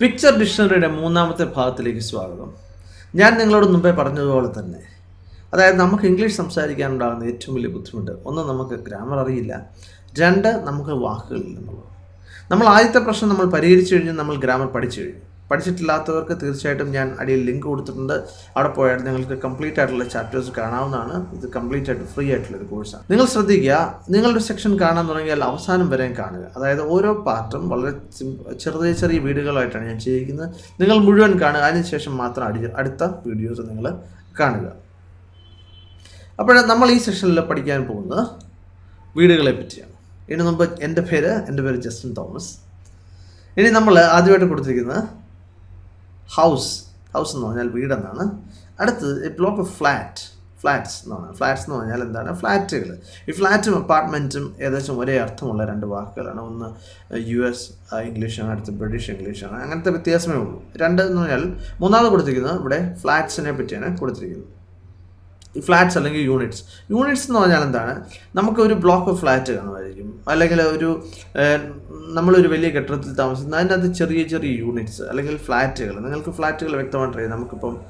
Picture ഡിക്ഷണറിയുടെ മൂന്നാമത്തെ ഭാഗത്തിലേക്ക് സ്വാഗതം. ഞാൻ നിങ്ങളോട് മുമ്പേ പറഞ്ഞതുപോലെ തന്നെ. അതായത് നമുക്ക് ഇംഗ്ലീഷ് സംസാരിക്കാനുണ്ടാകുന്ന ഏറ്റവും വലിയ ബുദ്ധിമുട്ട്. ഒന്ന് നമുക്ക് ഗ്രാമർ അറിയില്ല. രണ്ട് നമുക്ക് വാക്കുകളില്ലെന്നുള്ളത് നമ്മൾ ആദ്യത്തെ പ്രശ്നം നമ്മൾ പരിഹരിച്ചു കഴിഞ്ഞ് നമ്മൾ ഗ്രാമർ പഠിച്ചു കഴിഞ്ഞു. പഠിച്ചിട്ടില്ലാത്തവർക്ക് തീർച്ചയായിട്ടും ഞാൻ അടിയിൽ ലിങ്ക് കൊടുത്തിട്ടുണ്ട്. അവിടെ പോയാൽ നിങ്ങൾക്ക് കംപ്ലീറ്റ് ആയിട്ടുള്ള ചാപ്റ്റേഴ്സ് കാണാവുന്നതാണ്. ഇത് കംപ്ലീറ്റ് ആയിട്ട് ഫ്രീ ആയിട്ടുള്ള ഒരു കോഴ്സാണ് നിങ്ങൾ ശ്രദ്ധിക്കുക നിങ്ങളുടെ സെക്ഷൻ കാണാൻ തുടങ്ങിയാൽ അവസാനം വരെ കാണുക. അതായത് ഓരോ പാർട്ടും വളരെ ചെറിയ ചെറിയ വീടുകളായിട്ടാണ് ഞാൻ ചെയ്യിക്കുന്നത് നിങ്ങൾ മുഴുവൻ കാണുക അതിനുശേഷം മാത്രം അടി അടുത്ത വീഡിയോസ് നിങ്ങൾ കാണുക. അപ്പോൾ നമ്മൾ ഈ സെഷനിൽ പഠിക്കാൻ പോകുന്നത് വീടുകളെ പറ്റിയാണ്. ഇനി മുമ്പ് എന്റെ പേര് എന്റെ പേര് ജസ്റ്റിൻ തോമസ്. ഇനി നമ്മൾ ആദ്യമായിട്ട് കൊടുത്തിരിക്കുന്നത് ഹൗസ് ഹൗസ് എന്ന് പറഞ്ഞാൽ വീടെന്നാണ്. അടുത്ത് ബ്ലോക്ക് ഓഫ് ഫ്ലാറ്റ് ഫ്ലാറ്റ്സ് എന്ന് പറഞ്ഞാൽ ഫ്ലാറ്റ്സ് എന്ന് പറഞ്ഞാൽ എന്താണ്? ഫ്ലാറ്റുകൾ. ഈ ഫ്ലാറ്റും അപ്പാർട്ട്മെന്റും ഏകദേശം ഒരേ അർത്ഥമുള്ള രണ്ട് വാക്കുകളാണ്. ഒന്ന് യു എസ് ഇംഗ്ലീഷാണ് അടുത്ത് ബ്രിട്ടീഷ് ഇംഗ്ലീഷാണ് അങ്ങനത്തെ വ്യത്യാസമേ ഉള്ളൂ. രണ്ട് എന്ന് പറഞ്ഞാൽ മൂന്നാമത് കൊടുത്തിരിക്കുന്നത് ഇവിടെ ഫ്ലാറ്റ്സിനെ പറ്റിയാണ് കൊടുത്തിരിക്കുന്നത്. ഫ്ലാറ്റ്സ് അല്ലെങ്കിൽ യൂണിറ്റ്സ്. യൂണിറ്റ്സ് എന്ന് പറഞ്ഞാൽ എന്താണ്? നമുക്ക് ഒരു ബ്ലോക്ക് ഓഫ് ഫ്ലാറ്റ് കാണുമായിരിക്കും. അല്ലെങ്കിൽ ഒരു നമ്മളൊരു വലിയ കെട്ടിടത്തിൽ താമസിക്കുന്ന അതിനകത്ത് ചെറിയ ചെറിയ യൂണിറ്റ്സ് അല്ലെങ്കിൽ ഫ്ലാറ്റുകൾ. നിങ്ങൾക്ക് ഫ്ലാറ്റുകൾ വ്യക്തമായിട്ട് അറിയാം. നമുക്കിപ്പം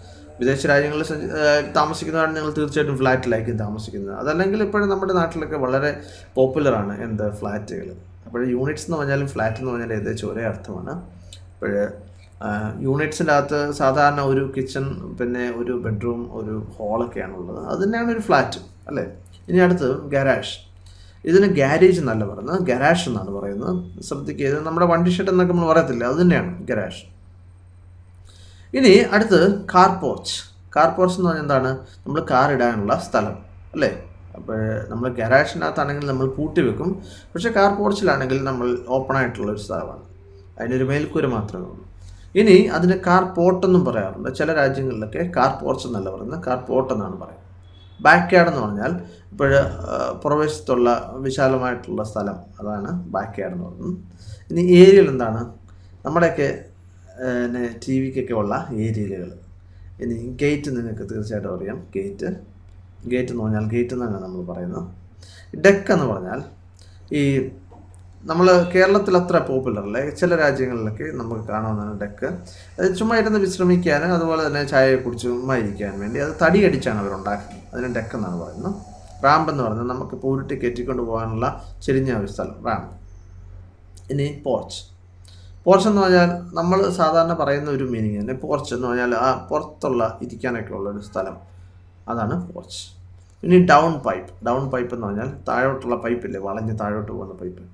വിദേശ രാജ്യങ്ങളിൽ താമസിക്കുന്നതാണ് നിങ്ങൾ തീർച്ചയായിട്ടും ഫ്ലാറ്റിലായിരിക്കും താമസിക്കുന്നത്. അതല്ലെങ്കിൽ ഇപ്പോഴും നമ്മുടെ നാട്ടിലൊക്കെ വളരെ പോപ്പുലറാണ് എന്ത് ഫ്ലാറ്റുകൾ. അപ്പോൾ യൂണിറ്റ്സ് എന്ന് പറഞ്ഞാലും ഫ്ലാറ്റ് എന്ന് പറഞ്ഞാൽ ഏകദേശം ഒരേ അർത്ഥമാണ്. അപ്പോൾ യൂണിറ്റ്സിന്റെ അകത്ത് സാധാരണ ഒരു കിച്ചൺ പിന്നെ ഒരു ബെഡ്റൂം ഒരു ഹോളൊക്കെയാണുള്ളത്. അത് തന്നെയാണ് ഒരു ഫ്ലാറ്റ് അല്ലേ? ഇനി അടുത്ത് ഗരാഷ്. ഇതിന് ഗാരേജ് എന്നല്ല പറയുന്നത്. ഗരാഷ് എന്നാണ് പറയുന്നത്. ശ്രദ്ധിക്കുക ഇത് നമ്മുടെ വണ്ടി ഷെഡ് എന്നൊക്കെ നമ്മൾ പറയത്തില്ല? അത് തന്നെയാണ് ഗരാഷ്. ഇനി അടുത്ത് കാർ പോർച്ച്. കാർ പോർച്ച് എന്ന് പറഞ്ഞാൽ എന്താണ്? നമ്മൾ കാർ ഇടാനുള്ള സ്ഥലം അല്ലേ? അപ്പോൾ നമ്മൾ ഗരാഷിനകത്താണെങ്കിൽ നമ്മൾ പൂട്ടി വെക്കും. പക്ഷേ കാർ പോർച്ചിലാണെങ്കിൽ നമ്മൾ ഓപ്പൺ ആയിട്ടുള്ള ഒരു സ്ഥലമാണ്. അതിനൊരു മേൽക്കൂര മാത്രമേ ഉള്ളൂ. ഇനി അതിന് കാർ പോട്ടെന്നും പറയാറുണ്ട്. ചില രാജ്യങ്ങളിലൊക്കെ കാർ പോർച്ച് എന്നല്ല പറയുന്നത്. കാർ പോട്ട് എന്നാണ് പറയുന്നത്. ബാക്ക് യാർഡ് എന്ന് പറഞ്ഞാൽ ഇപ്പോൾ പുറവശത്തുള്ള വിശാലമായിട്ടുള്ള സ്ഥലം. അതാണ് ബാക്ക് യാർഡ് എന്ന് പറയുന്നത്. ഇനി ഏരിയൽ എന്താണ്? നമ്മുടെയൊക്കെ ടി വിക്കൊക്കെ ഉള്ള ഏരിയലുകൾ ഇനി ഗേറ്റ് നിങ്ങൾക്ക് തീർച്ചയായിട്ടും അറിയാം. ഗേറ്റ് ഗേറ്റ് എന്ന് പറഞ്ഞാൽ ഗേറ്റ് എന്നാണ് നമ്മൾ പറയുന്നത്. ഡെക്ക് എന്ന് പറഞ്ഞാൽ ഈ നമ്മൾ കേരളത്തിൽ അത്ര പോപ്പുലർ അല്ലേ ചില രാജ്യങ്ങളിലൊക്കെ നമുക്ക് കാണാവുന്നതാണ് ഡെക്ക്. അത് ചുമ്മാ ഇരുന്ന് വിശ്രമിക്കാനും അതുപോലെ തന്നെ ചായ കുടിച്ച് ചുമ്മാ ഇരിക്കാൻ വേണ്ടി അത് തടി അടിച്ചാണ് അവർ ഉണ്ടാക്കുന്നത് അതിന് ഡെക്ക് എന്നാണ് പറയുന്നത്. റാമ്പ് എന്ന് പറഞ്ഞാൽ നമുക്ക് പൂരിട്ട് കയറ്റിക്കൊണ്ട് പോകാനുള്ള ചെരിഞ്ഞ ഒരു സ്ഥലം റാമ്പ്. ഇനി പോർച്ച്. പോർച്ച് എന്ന് പറഞ്ഞാൽ നമ്മൾ സാധാരണ പറയുന്ന ഒരു മീനിങ് തന്നെ. പോർച്ച് എന്ന് പറഞ്ഞാൽ ആ പുറത്തുള്ള ഇരിക്കാനൊക്കെ ഉള്ള ഒരു സ്ഥലം. അതാണ് പോർച്ച്. ഇനി ഡൗൺ പൈപ്പ് ഡൗൺ പൈപ്പ് എന്ന് പറഞ്ഞാൽ താഴോട്ടുള്ള പൈപ്പില്ലേ വളഞ്ഞ് താഴോട്ട് പോകുന്ന പൈപ്പ്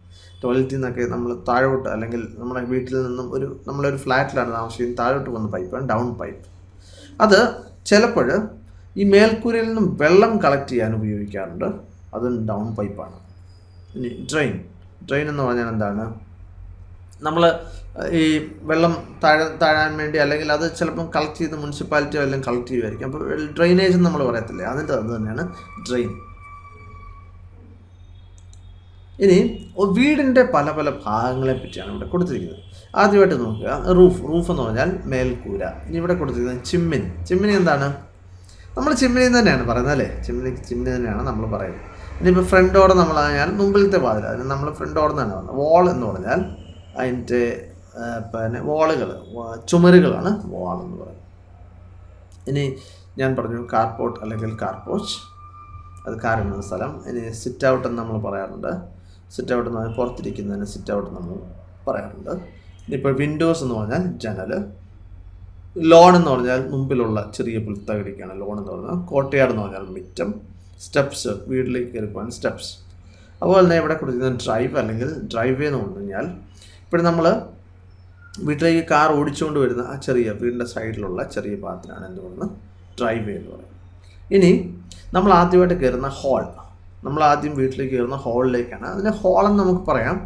ടോയ്ലറ്റിൽ നിന്നൊക്കെ നമ്മൾ താഴോട്ട് അല്ലെങ്കിൽ നമ്മുടെ വീട്ടിൽ നിന്നും ഒരു നമ്മളൊരു ഫ്ലാറ്റിലാണ് താമസിക്കുന്നത് താഴോട്ട് പോകുന്ന പൈപ്പാണ് ഡൗൺ പൈപ്പ് അത് ചിലപ്പോൾ ഈ മേൽക്കൂരയിൽ നിന്നും വെള്ളം കളക്ട് ചെയ്യാൻ ഉപയോഗിക്കാറുണ്ട്. അതും ഡൗൺ പൈപ്പാണ് ഇനി ഡ്രെയിൻ ഡ്രെയിൻ എന്ന് പറഞ്ഞാൽ എന്താണ്? നമ്മൾ ഈ വെള്ളം താഴെ താഴാൻ വേണ്ടി അല്ലെങ്കിൽ അത് ചിലപ്പം കളക്ട് ചെയ്ത് മുനിസിപ്പാലിറ്റിയോ എല്ലാം കളക്ട് ചെയ്യുമായിരിക്കും അപ്പോൾ ഡ്രെയിനേജ് എന്ന് നമ്മൾ പറയത്തില്ലേ? അതിന്റെ അത് തന്നെയാണ് ഡ്രെയിൻ ഇനി വീടിന്റെ പല പല ഭാഗങ്ങളെ പറ്റിയാണ് ഇവിടെ കൊടുത്തിരിക്കുന്നത്. ആദ്യമായിട്ട് നോക്കുക റൂഫ് റൂഫ് എന്ന് പറഞ്ഞാൽ മേൽക്കൂര. ഇനി ഇവിടെ കൊടുത്തിരിക്കുന്നത് ചിമ്മിനി ചിമ്മിനി എന്താണ്? നമ്മൾ ചിമ്മിനി തന്നെയാണ് പറയുന്നത് അല്ലേ? ചിമ്മിനി ചിമ്മിനി തന്നെയാണ് നമ്മൾ പറയുന്നത്. ഇനിയിപ്പോൾ ഫ്രണ്ട് ഡോർ നമ്മൾ പറഞ്ഞാൽ മുമ്പിലത്തെ വാതിൽ അതിന് നമ്മൾ ഫ്രണ്ട് ഡോർ എന്നാണ് പറഞ്ഞത്. വാൾ എന്ന് പറഞ്ഞാൽ അതിന്റെ പിന്നെ വാളുകൾ ചുമരുകളാണ് വാൾ എന്ന് പറയുന്നത്. ഇനി ഞാൻ പറഞ്ഞു കാർപോർട്ട് അല്ലെങ്കിൽ കാർപോച്ച് അത് കാറിടുന്ന സ്ഥലം. ഇനി സിറ്റ് ഔട്ട് എന്ന് നമ്മൾ പറയാറുണ്ട്. സിറ്റ് ഔട്ട് എന്ന് പറഞ്ഞാൽ പുറത്തിരിക്കുന്നതിന് സിറ്റ് ഔട്ട് നമ്മൾ പറയാറുണ്ട്. ഇനിയിപ്പോൾ വിൻഡോസ് എന്ന് പറഞ്ഞാൽ ജനൽ ലോൺ എന്ന് പറഞ്ഞാൽ മുമ്പിലുള്ള ചെറിയ പുൽത്തകടിക്കാണ് ലോൺ എന്ന് പറഞ്ഞാൽ കോട്ടയാട് എന്ന് പറഞ്ഞാൽ മിറ്റം. സ്റ്റെപ്സ് വീട്ടിലേക്ക് കയറി പോകാൻ സ്റ്റെപ്സ് അതുപോലെ തന്നെ ഇവിടെ കൊടുക്കുന്ന ഡ്രൈവ് അല്ലെങ്കിൽ ഡ്രൈവ് എന്ന് പറഞ്ഞു കഴിഞ്ഞാൽ ഇപ്പോഴും നമ്മൾ വീട്ടിലേക്ക് കാർ ഓടിച്ചുകൊണ്ട് വരുന്ന ആ ചെറിയ വീടിന്റെ സൈഡിലുള്ള ചെറിയ പാത്രമാണ് എന്ത് പറയുന്നത്? ഡ്രൈവ് എന്ന് പറയുന്നത്. ഇനി നമ്മൾ ആദ്യമായിട്ട് കയറുന്ന ഹോൾ നമ്മൾ ആദ്യം വീട്ടിലേക്ക് കയറുന്ന ഹോളിലേക്കാണ് അതിന് ഹോളെന്ന് നമുക്ക് പറയാം.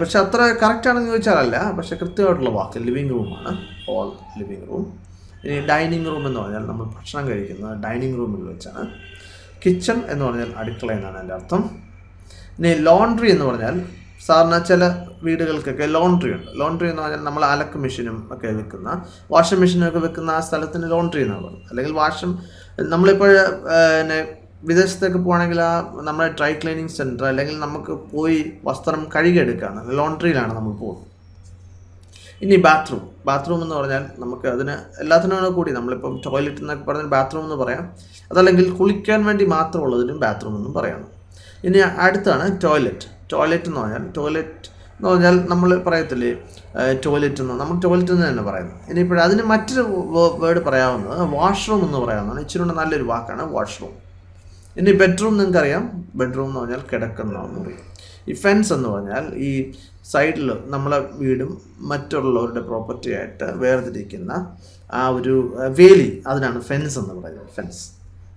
പക്ഷെ അത്ര കറക്റ്റ് ആണെന്ന് ചോദിച്ചാലല്ല. പക്ഷെ കൃത്യമായിട്ടുള്ള വാക്ക് ലിവിങ് റൂമാണ് ഹോൾ ലിവിങ് റൂം ഇനി ഡൈനിങ് റൂം എന്ന് പറഞ്ഞാൽ നമ്മൾ ഭക്ഷണം കഴിക്കുന്നത് ഡൈനിങ് റൂമിൽ വെച്ചാണ്. കിച്ചൺ എന്ന് പറഞ്ഞാൽ അടുക്കള എന്നാണ് എന്റെ അർത്ഥം. ഇനി ലോണ്ട്രി എന്ന് പറഞ്ഞാൽ സാധാരണ ചില വീടുകൾക്കൊക്കെ ലോണ്ട്രി ഉണ്ട്. ലോണ്ട്രി എന്ന് പറഞ്ഞാൽ നമ്മൾ അലക്ക് മെഷീനും ഒക്കെ വെക്കുന്ന വാഷിംഗ് മെഷീനും ഒക്കെ വെക്കുന്ന ആ സ്ഥലത്തിന് ലോണ്ട്രി എന്നാണ് പറയുന്നത്. അല്ലെങ്കിൽ വാഷിംഗ് നമ്മളിപ്പോൾ പിന്നെ വിദേശത്തേക്ക് പോകണമെങ്കിൽ ആ നമ്മുടെ ഡ്രൈ ക്ലീനിങ് സെന്റർ അല്ലെങ്കിൽ നമുക്ക് പോയി വസ്ത്രം കഴുകിയെടുക്കുകയാണ് ലോണ്ട്രിയിലാണ് നമ്മൾ പോകുന്നത്. ഇനി ബാത്റൂം ബാത്റൂം എന്ന് പറഞ്ഞാൽ നമുക്ക് അതിന് എല്ലാത്തിനും കൂടി നമ്മളിപ്പം ടോയ്ലറ്റ് എന്നൊക്കെ പറഞ്ഞാൽ ബാത്റൂം എന്ന് പറയാം. അതല്ലെങ്കിൽ കുളിക്കാൻ വേണ്ടി മാത്രമുള്ളതിനും ബാത്റൂം എന്നും പറയാം. ഇനി അടുത്താണ് ടോയ്ലറ്റ് ടോയ്ലറ്റ് എന്ന് പറഞ്ഞാൽ ടോയ്ലറ്റ് എന്ന് പറഞ്ഞാൽ നമ്മൾ പറയത്തില്ലേ ടോയ്ലറ്റ് എന്ന്. നമ്മൾ ടോയ്ലറ്റ് എന്ന് തന്നെ പറയുന്നത്. ഇനിയിപ്പോൾ അതിന് മറ്റൊരു വേർഡ് പറയാവുന്നത് വാഷ്റൂം എന്ന് പറയാവുന്നതാണ് ഇച്ചിരി കൂടെ നല്ലൊരു വാക്കാണ് വാഷ്റൂം. ഇനി ബെഡ്റൂം നിങ്ങൾക്കറിയാം. ബെഡ്റൂം എന്ന് പറഞ്ഞാൽ കിടക്കുന്ന മുറി. ഈ ഫെൻസ് എന്ന് പറഞ്ഞാൽ ഈ സൈഡിൽ നമ്മളെ വീടും മറ്റുള്ളവരുടെ പ്രോപ്പർട്ടി ആയിട്ട് വേർതിരിക്കുന്ന ആ ഒരു വേലി. അതിനാണ് ഫെൻസ് എന്ന് പറയുന്നത്. ഫെൻസ്.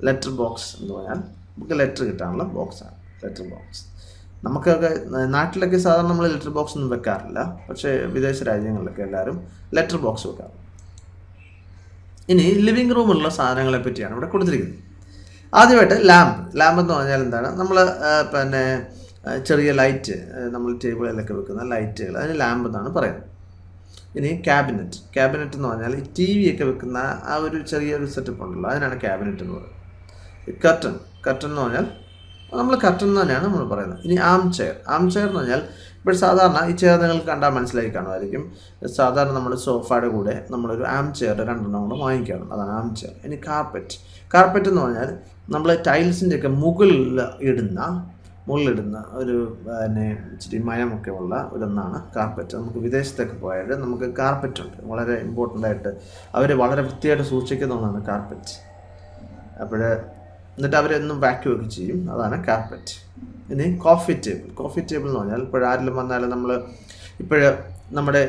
ലെറ്റർ ബോക്സ് എന്ന് പറഞ്ഞാൽ നമുക്ക് ലെറ്റർ കിട്ടാനുള്ള ബോക്സാണ്. Letter box. നമുക്കൊക്കെ നാട്ടിലൊക്കെ സാധാരണ നമ്മൾ ലെറ്റർ ബോക്സ് ഒന്നും വെക്കാറില്ല. പക്ഷേ വിദേശ രാജ്യങ്ങളിലൊക്കെ എല്ലാവരും ലെറ്റർ ബോക്സ് വെക്കാറ്. ഇനി ലിവിങ് റൂമിലുള്ള സാധനങ്ങളെ പറ്റിയാണ് ഇവിടെ കൊടുത്തിരിക്കുന്നത്. ആദ്യമായിട്ട് ലാമ്പ് ലാമ്പ് എന്ന് പറഞ്ഞാൽ എന്താണ്? നമ്മൾ പിന്നെ ചെറിയ ലൈറ്റ് നമ്മൾ ടേബിളിലൊക്കെ വെക്കുന്ന ലൈറ്റുകൾ അതിന് ലാമ്പ് എന്നാണ് പറയുന്നത്. ഇനി ക്യാബിനറ്റ് ക്യാബിനറ്റ് എന്ന് പറഞ്ഞാൽ ടി വി ഒക്കെ വെക്കുന്ന ആ ഒരു ചെറിയൊരു സെറ്റപ്പ് ഉണ്ടല്ലോ. അതിനാണ് ക്യാബിനറ്റ് എന്ന് പറയുന്നത്. കർട്ടൺ കർട്ടൺ എന്ന് പറഞ്ഞാൽ നമ്മൾ കർട്ടൻ എന്ന് തന്നെയാണ് നമ്മൾ പറയുന്നത്. ഇനി ആം ചെയർ ആം ചെയർ എന്ന് പറഞ്ഞാൽ ഇപ്പോൾ സാധാരണ ഈ ചെയർ നിങ്ങൾ കണ്ടാൽ മനസ്സിലായി കാണുമായിരിക്കും സാധാരണ നമ്മൾ സോഫയുടെ കൂടെ നമ്മളൊരു ആം ചെയർ രണ്ടെണ്ണം കൂടെ വാങ്ങിക്കാറുണ്ട്. അതാണ് ആം ചെയർ ഇനി കാർപ്പറ്റ് കാർപ്പറ്റ് എന്ന് പറഞ്ഞാൽ നമ്മൾ ടൈൽസിന്റെ ഒക്കെ മുകളിൽ ഇടുന്ന മുകളിലിടുന്ന ഒരു പിന്നെ ഇച്ചിരി മയമൊക്കെ ഉള്ള ഒരൊന്നാണ് കാർപ്പറ്റ് നമുക്ക് വിദേശത്തൊക്കെ പോയാൽ നമുക്ക് കാർപ്പറ്റ് ഉണ്ട്. വളരെ ഇമ്പോർട്ടന്റ് ആയിട്ട് അവർ വളരെ വൃത്തിയായിട്ട് സൂക്ഷിക്കുന്ന ഒന്നാണ് കാർപ്പറ്റ് അപ്പോൾ എന്നിട്ട് അവരെന്നും വാക്യൂം ഒക്കെ ചെയ്യും. അതാണ് കാർപ്പറ്റ് ഇനി കോഫി ടേബിൾ കോഫി ടേബിൾ എന്ന് പറഞ്ഞാൽ ഇപ്പോൾ ആരെങ്കിലും വന്നാൽ നമ്മൾ ഇപ്പോൾ നമ്മുടെ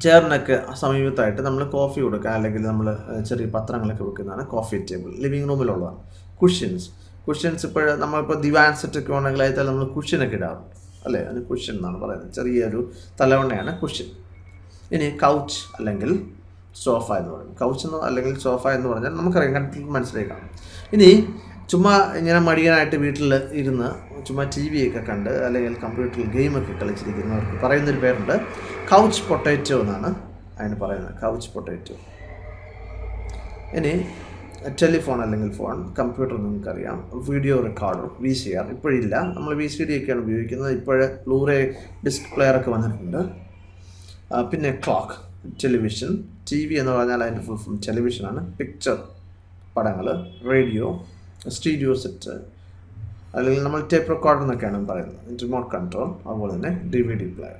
ചെയറിനൊക്കെ സമീപത്തായിട്ട് നമ്മൾ കോഫി കൊടുക്കുക. അല്ലെങ്കിൽ നമ്മൾ ചെറിയ പത്രങ്ങളൊക്കെ വെക്കുന്നതാണ് കോഫി ടേബിൾ ലിവിങ് റൂമിലുള്ളതാണ് കുഷ്യൻസ് കുഷ്യൻസ് ഇപ്പോൾ നമ്മളിപ്പോൾ ദിവാൻ സെറ്റൊക്കെ ഉണ്ടെങ്കിൽ അതിൽ നമ്മൾ കുഷ്യനൊക്കെ ഇടാറുണ്ട്. അല്ലേ? അതിന് കുഷ്യൻ എന്നാണ് പറയുന്നത്. ചെറിയൊരു തലവണ്ണയാണ് കുഷ്യൻ ഇനി കൗച്ച് അല്ലെങ്കിൽ സോഫ എന്ന് പറയും. കൗച്ച് എന്ന് അല്ലെങ്കിൽ സോഫ എന്ന് പറഞ്ഞാൽ നമുക്കറിയാം കണ്ടിട്ട് മനസ്സിലായി കാണും ഇനി ചുമ്മാ ഇങ്ങനെ മടിയനായിട്ട് വീട്ടിൽ ഇരുന്ന് ചുമ്മാ ടി വി ഒക്കെ കണ്ട് അല്ലെങ്കിൽ കമ്പ്യൂട്ടറിൽ ഗെയിമൊക്കെ കളിച്ചിരിക്കുന്നവർക്ക് പറയുന്നൊരു പേരുണ്ട്. കൗച്ച് പൊട്ടേറ്റോ എന്നാണ് അതിന് പറയുന്നത്. കൗച്ച് പൊട്ടേറ്റോ ഇനി ടെലിഫോൺ അല്ലെങ്കിൽ ഫോൺ കമ്പ്യൂട്ടർ നിങ്ങൾക്കറിയാം video recorder V C R ഇപ്പോഴില്ല. നമ്മൾ വി സി ഡി ഒക്കെയാണ് ഉപയോഗിക്കുന്നത്. ഇപ്പോഴേ ബ്ലൂറേ ഡിസ്ക് പ്ലെയർ ഒക്കെ വന്നിട്ടുണ്ട്. പിന്നെ ക്ലോക്ക് ടെലിവിഷൻ ടി വി എന്ന് പറഞ്ഞാൽ അതിന്റെ ഫുൾ ഫോം ടെലിവിഷനാണ് പിക്ചർ പടങ്ങൾ റേഡിയോ സ്റ്റീഡിയോ സെറ്റ് അല്ലെങ്കിൽ നമ്മൾ ടേപ്പ് റെക്കോർഡർ എന്നൊക്കെയാണ് പറയുന്നത്. റിമോട്ട് കൺട്രോൾ അതുപോലെ തന്നെ ഡി വി ഡി പ്ലെയർ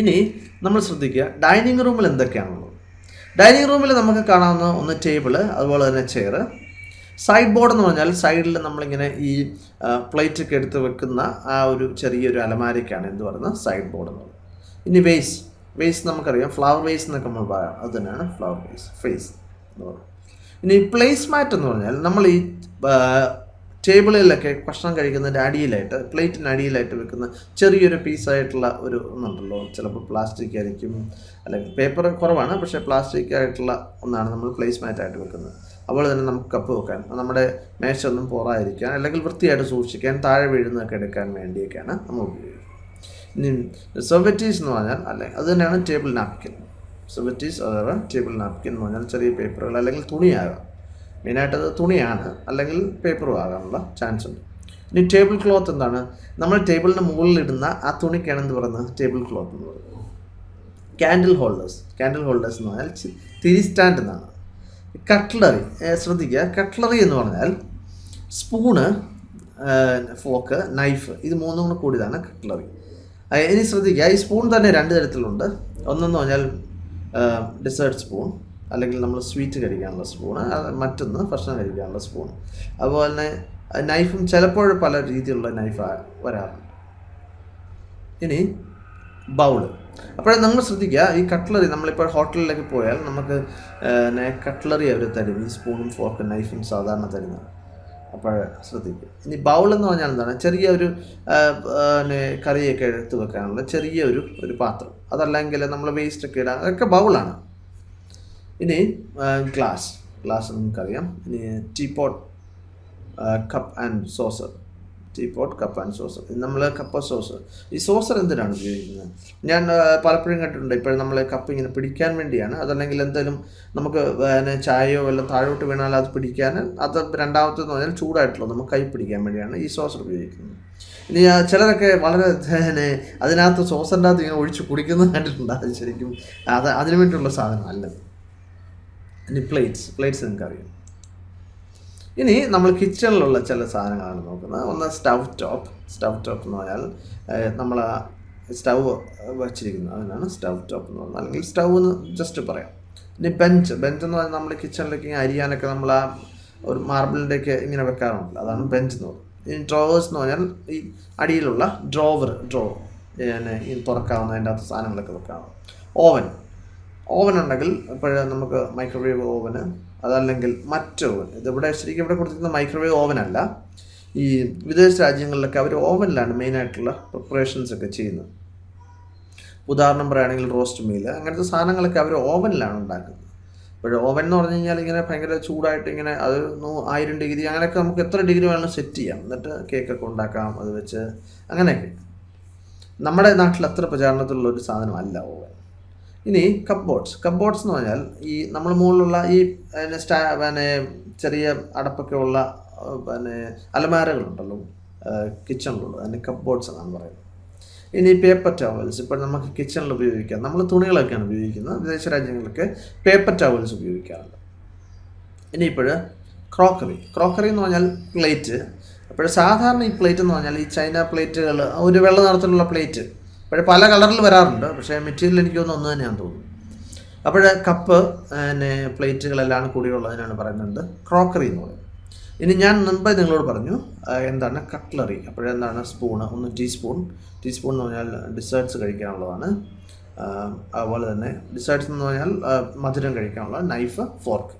ഇനി നമ്മൾ ശ്രദ്ധിക്കുക ഡൈനിങ് റൂമിൽ എന്തൊക്കെയാണുള്ളത്? ഡൈനിങ് റൂമിൽ നമുക്ക് കാണാവുന്ന ഒന്ന് ടേബിൾ അതുപോലെ തന്നെ ചെയർ സൈഡ് ബോർഡ് എന്ന് പറഞ്ഞാൽ സൈഡിൽ നമ്മളിങ്ങനെ ഈ പ്ലേറ്റ് ഒക്കെ എടുത്ത് വെക്കുന്ന ആ ഒരു ചെറിയൊരു അലമാരയ്ക്കാണ് എന്ന് പറയുന്നത്? സൈഡ് ബോർഡ് എന്ന് പറയുന്നത്. ഇനി വേസ് വേസ് നമുക്കറിയാം. ഫ്ലവർ വേസ് എന്നൊക്കെ നമ്മൾ പറയാം. അത് തന്നെയാണ് ഫ്ലവർ വേസ് ഫേസ് എന്ന് പറയുന്നത്. ഇനി പ്ലേസ് മാറ്റ് എന്ന് പറഞ്ഞാൽ നമ്മൾ ഈ ടേബിളിലൊക്കെ ഭക്ഷണം കഴിക്കുന്നതിന്റെ അടിയിലായിട്ട് പ്ലേറ്റിന് അടിയിലായിട്ട് വെക്കുന്ന ചെറിയൊരു പീസായിട്ടുള്ള ഒരു ഒന്നുണ്ടല്ലോ. ചിലപ്പോൾ പ്ലാസ്റ്റിക് ആയിരിക്കും അല്ലെങ്കിൽ പേപ്പർ കുറവാണ് പക്ഷേ പ്ലാസ്റ്റിക് ആയിട്ടുള്ള ഒന്നാണ് നമ്മൾ പ്ലേസ് മാറ്റായിട്ട് വെക്കുന്നത്. അതുപോലെ തന്നെ നമുക്ക് കപ്പ് വെക്കാൻ നമ്മുടെ മേശ ഒന്നും പോറായിരിക്കാൻ അല്ലെങ്കിൽ വൃത്തിയായിട്ട് സൂക്ഷിക്കാൻ താഴെ വീഴുന്നതൊക്കെ എടുക്കാൻ വേണ്ടിയൊക്കെയാണ് നമ്മൾ ഉപയോഗിക്കുന്നത്. ഇനി സെർവറ്റീസ് എന്ന് പറഞ്ഞാൽ അല്ലെ അത് തന്നെയാണ് ടേബിൾ നാപ്കിൻ സെർവറ്റീസ് അഥവാ ടേബിൾ നാപ്കിൻ എന്ന് പറഞ്ഞാൽ ചെറിയ പേപ്പറുകൾ അല്ലെങ്കിൽ തുണിയാകാം. മെയിനായിട്ട് അത് തുണിയാണ് അല്ലെങ്കിൽ പേപ്പറും ആകാനുള്ള ചാൻസ് ഉണ്ട്. ഇനി ടേബിൾ ക്ലോത്ത് എന്താണ്? നമ്മൾ ടേബിളിന് മുകളിൽ ഇടുന്ന ആ തുണിക്കാണ് എന്ത് പറയുന്നത്? ടേബിൾ ക്ലോത്ത് എന്ന് പറയുന്നത്. ക്യാൻഡിൽ ഹോൾഡേഴ്സ് ക്യാൻഡിൽ ഹോൾഡേഴ്സ് എന്ന് പറഞ്ഞാൽ തിരി സ്റ്റാൻഡ് എന്നാണ്. കട്ട്ലറി ശ്രദ്ധിക്കുക. കട്ട്ലറി എന്ന് പറഞ്ഞാൽ സ്പൂണ് ഫോക്ക് നൈഫ് ഇത് മൂന്നും കൂടെ കൂടിയതാണ് കട്ട്ലറി ഇനി ശ്രദ്ധിക്കുക. ഈ സ്പൂൺ തന്നെ രണ്ട് തരത്തിലുണ്ട്. ഒന്നെന്ന് പറഞ്ഞാൽ ഡെസേർട്ട് സ്പൂൺ അല്ലെങ്കിൽ നമ്മൾ സ്വീറ്റ് കഴിക്കാനുള്ള സ്പൂണ് മറ്റൊന്ന് ഭക്ഷണം കഴിക്കാനുള്ള സ്പൂൺ അതുപോലെ തന്നെ നൈഫും ചിലപ്പോൾ പല രീതിയിലുള്ള നൈഫ് വരാറുണ്ട്. ഇനി ബൗൾ അപ്പോൾ നമ്മൾ ശ്രദ്ധിക്കുക ഈ കട്ട്ലറി നമ്മളിപ്പോൾ ഹോട്ടലിലേക്ക് പോയാൽ നമുക്ക് കട്ട്ലറി അവർ തരും. ഈ സ്പൂണും ഫോർക്കും നൈഫും സാധാരണ തരുന്നത്. അപ്പോൾ ശ്രദ്ധിക്കുക. ഇനി ബൗൾ എന്ന് പറഞ്ഞാൽ എന്താണ്? ചെറിയ ഒരു പിന്നെ കറിയൊക്കെ എടുത്ത് വെക്കാനുള്ള ചെറിയ ഒരു ഒരു പാത്രം. അതല്ലെങ്കിൽ നമ്മൾ വേസ്റ്റ് ഒക്കെ ഇടാൻ അതൊക്കെ ബൗളാണ് ഇനി ഗ്ലാസ് ഗ്ലാസ് നമുക്കറിയാം. ഇനി teapot cup and saucer teapot cup and saucer നമ്മൾ കപ്പ് സോസർ ഈ സോസർ എന്തിനാണ് ഉപയോഗിക്കുന്നത്? ഞാൻ പലപ്പോഴും കേട്ടിട്ടുണ്ട്. ഇപ്പോഴും നമ്മൾ കപ്പ് ഇങ്ങനെ പിടിക്കാൻ വേണ്ടിയാണ്. അതല്ലെങ്കിൽ എന്തെങ്കിലും നമുക്ക് പിന്നെ ചായയോ വല്ലതും താഴോട്ട് വീണാൽ അത് പിടിക്കാൻ അത് രണ്ടാമത്തെന്ന് പറഞ്ഞാൽ ചൂടായിട്ടുള്ളത് നമുക്ക് കൈ പിടിക്കാൻ വേണ്ടിയാണ് ഈ സോസർ ഉപയോഗിക്കുന്നത്. ഇനി ചിലരൊക്കെ വളരെ അതിനകത്ത് സോസറിന്റെ അകത്ത് ഇങ്ങനെ ഒഴിച്ച് കുടിക്കുന്നത് കണ്ടിട്ടുണ്ട്? അത് ശരിക്കും അത് അതിനു വേണ്ടിയുള്ള സാധനം അല്ലത് ഇനി പ്ലേറ്റ്സ് പ്ലേറ്റ്സ് നിങ്ങൾക്കറിയാം. ഇനി നമ്മൾ കിച്ചണിലുള്ള ചില സാധനങ്ങളാണ് നോക്കുന്നത്. ഒന്ന് സ്റ്റവ് ടോപ്പ് സ്റ്റവ് ടോപ്പ് എന്ന് പറഞ്ഞാൽ നമ്മൾ സ്റ്റവ് വച്ചിരിക്കുന്നത് അതിനാണ് സ്റ്റവ് ടോപ്പ് എന്ന് പറഞ്ഞാൽ അല്ലെങ്കിൽ സ്റ്റവ് എന്ന് ജസ്റ്റ് പറയാം. ഇനി ബെഞ്ച് ബെഞ്ച് എന്ന് പറഞ്ഞാൽ നമ്മൾ കിച്ചണിലേക്ക് അരിയാനൊക്കെ നമ്മൾ ആ ഒരു മാർബിളിന്റെയൊക്കെ ഇങ്ങനെ വെക്കാറുണ്ടല്ലോ. അതാണ് ബെഞ്ച് എന്ന് പറയുന്നത്. ഇനി ഡ്രോവേഴ്സ് എന്ന് പറഞ്ഞാൽ ഈ അടിയിലുള്ള ഡ്രോവർ ഡ്രോ പിന്നെ ഈ തുറക്കാവുന്ന അതിന്റെ അകത്ത് സാധനങ്ങളൊക്കെ വെക്കാറുണ്ട്. ഓവൻ ഓവൻ ഉണ്ടെങ്കിൽ ഇപ്പോൾ നമുക്ക് മൈക്രോവേവ് ഓവന് അതല്ലെങ്കിൽ മറ്റോവൻ ഇതിവിടെ ശരിക്കും ഇവിടെ കൊടുത്തിരിക്കുന്ന മൈക്രോവേവ് ഓവൻ അല്ല. ഈ വിദേശ രാജ്യങ്ങളിലൊക്കെ അവർ ഓവനിലാണ് മെയിനായിട്ടുള്ള പ്രിപ്പറേഷൻസ് ഒക്കെ ചെയ്യുന്നത്. ഉദാഹരണം പറയുകയാണെങ്കിൽ റോസ്റ്റ് മീൽ അങ്ങനത്തെ സാധനങ്ങളൊക്കെ അവർ ഓവനിലാണ് ഉണ്ടാക്കുന്നത്. ഇപ്പോൾ ഓവൻ എന്ന് പറഞ്ഞു കഴിഞ്ഞാൽ ഇങ്ങനെ ഭയങ്കര ചൂടായിട്ട് ഇങ്ങനെ അത് ആയിരം ഡിഗ്രി അങ്ങനെയൊക്കെ നമുക്ക് എത്ര ഡിഗ്രി വേണമെങ്കിലും സെറ്റ് ചെയ്യാം. എന്നിട്ട് കേക്കൊക്കെ ഉണ്ടാക്കാം അത് വെച്ച് അങ്ങനെയൊക്കെ. നമ്മുടെ നാട്ടിൽ അത്ര പ്രചാരണത്തിലുള്ള ഒരു സാധനമല്ല ഓവൻ ഇനി കപ്ബോർഡ്സ് കപ്ബോർഡ്സ് എന്ന് പറഞ്ഞാൽ ഈ നമ്മൾ മുകളിലുള്ള ഈ സ്റ്റാ പിന്നെ ചെറിയ അടപ്പൊക്കെ ഉള്ള പിന്നെ അലമാരകളുണ്ടല്ലോ. കിച്ചണിലുള്ളത് അതിന് കപ്ബോർഡ്സ് എന്നാണ് പറയുന്നത്. ഇനി പേപ്പർ ടവൽസ് ഇപ്പോൾ നമുക്ക് കിച്ചണിൽ ഉപയോഗിക്കാം. നമ്മൾ തുണികളൊക്കെയാണ് ഉപയോഗിക്കുന്നത്. വിദേശ രാജ്യങ്ങളിലൊക്കെ പേപ്പർ ടവൽസ് ഉപയോഗിക്കാറുണ്ട്. ഇനിയിപ്പോൾ ക്രോക്കറി ക്രോക്കറി എന്ന് പറഞ്ഞാൽ പ്ലേറ്റ് അപ്പോൾ സാധാരണ ഈ പ്ലേറ്റ് എന്ന് പറഞ്ഞാൽ ഈ ചൈന പ്ലേറ്റുകൾ ഒരു വെള്ള നിറത്തിലുള്ള പ്ലേറ്റ് അപ്പോൾ പല കളറിൽ വരാറുണ്ട്. പക്ഷേ മെറ്റീരിയൽ എനിക്ക് തോന്നുന്നു ഒന്ന് തന്നെയാണെന്ന് തോന്നുന്നു. അപ്പോൾ കപ്പ് പിന്നെ പ്ലേറ്റുകളെല്ലാം കൂടിയുള്ളതിനാണ് പറയുന്നത് ക്രോക്കറി എന്ന് പറയുന്നത്. ഇനി ഞാൻ മുമ്പേ നിങ്ങളോട് പറഞ്ഞു എന്താണ് കട്ട്ലറി? അപ്പോഴെന്താണ് സ്പൂണ്? ഒന്ന് ടീസ്പൂൺ. ടീസ്പൂൺ എന്ന് പറഞ്ഞാൽ ഡിസേർട്ട്സ് കഴിക്കാനുള്ളതാണ്. അതുപോലെ തന്നെ ഡിസേർട്ട്സ് എന്ന് പറഞ്ഞാൽ മധുരം കഴിക്കാനുള്ള നൈഫ് ഫോർക്ക്.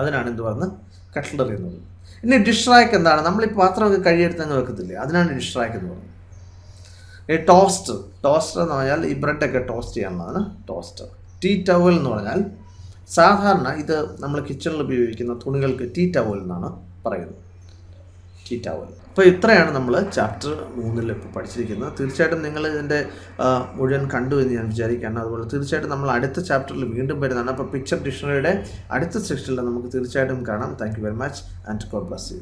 അതിനാണ് എന്ത് പറയുന്നത്? കട്ട്ലറി എന്ന് പറയുന്നത്. ഇനി ഡിഷ് റാക്ക് എന്താണ്? നമ്മൾ ഈ പാത്രമൊക്കെ കഴിയെടുത്ത് അങ്ങ് വെക്കത്തില്ലേ? അതിനാണ് ഡിഷ് റാക്ക് എന്ന് പറയുന്നത്. ഈ ടോസ്റ്റർ ടോസ്റ്റർ എന്ന് പറഞ്ഞാൽ ഈ ബ്രെഡൊക്കെ ടോസ്റ്റ് ചെയ്യാനുള്ളതാണ് ടോസ്റ്റർ ടീ ടവൽ എന്ന് പറഞ്ഞാൽ സാധാരണ ഇത് നമ്മൾ കിച്ചണിൽ ഉപയോഗിക്കുന്ന തുണികൾക്ക് ടീ ടവൽ എന്നാണ് പറയുന്നത്. ടീ ടവൽ അപ്പോൾ ഇത്രയാണ് നമ്മൾ ചാപ്റ്റർ മൂന്നിൽ ഇപ്പോൾ പഠിച്ചിരിക്കുന്നത്. തീർച്ചയായിട്ടും നിങ്ങൾ ഇതിന്റെ മുഴുവൻ കണ്ടു എന്ന് ഞാൻ വിചാരിക്കുകയാണ്. അതുപോലെ തീർച്ചയായിട്ടും നമ്മൾ അടുത്ത ചാപ്റ്ററിൽ വീണ്ടും വരുന്നതാണ്. അപ്പോൾ പിക്ചർ ഡിക്ഷണറിയുടെ അടുത്ത സെക്ഷനിൽ നമുക്ക് തീർച്ചയായിട്ടും കാണാം. Thank very much and God bless you